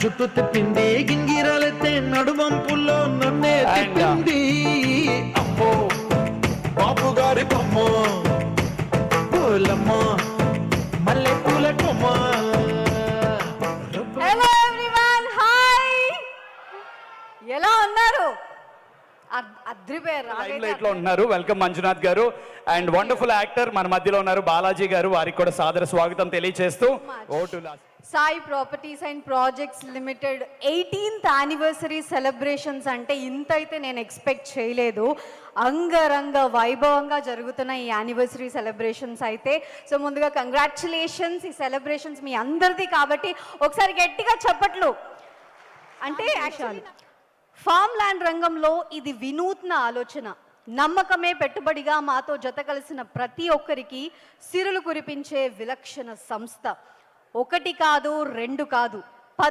జుట్టు తిప్పింది గింగిరాలెత్తే నడువంపుల్లో నన్నే తిప్పింది. అమ్మో బాబు గారి బొమ్మ పూలమ్మ మల్లె పూల కొమ్మ. హలో ఎవ్రీవన్ హాయ్ ఎలా లైట్లో ఉన్నారు వెల్కమ్ మంజునాథ్ గారు. అండ్ వండర్ఫుల్ యాక్టర్ మన మధ్యలో ఉన్నారు బాలాజీ గారు. వారికి కూడా సాదర స్వాగతం తెలియజేస్తూ vote Sai properties and projects limited eighteenth anniversary celebrations అంటే ఇంత అయితే నేను ఎక్స్పెక్ట్ చేయలేదు. అంగరంగ వైభవంగా జరుగుతున్న ఈ యానివర్సరీ సెలబ్రేషన్స్ అయితే. సో ముందుగా కంగ్రాచులేషన్స్ ఈ సెలబ్రేషన్స్ మీ అందరిది కాబట్టి ఒకసారి గట్టిగా చప్పట్లు. అంటే యాక్చువల్లీ ఫామ్ ల్యాండ్ రంగంలో ఇది వినూత్న ఆలోచన. నమ్మకమే పెట్టుబడిగా మాతో జత కలిసిన ప్రతి ఒక్కరికి సిరులు కురిపించే విలక్షణ సంస్థ. ఒకటి కాదు రెండు కాదు.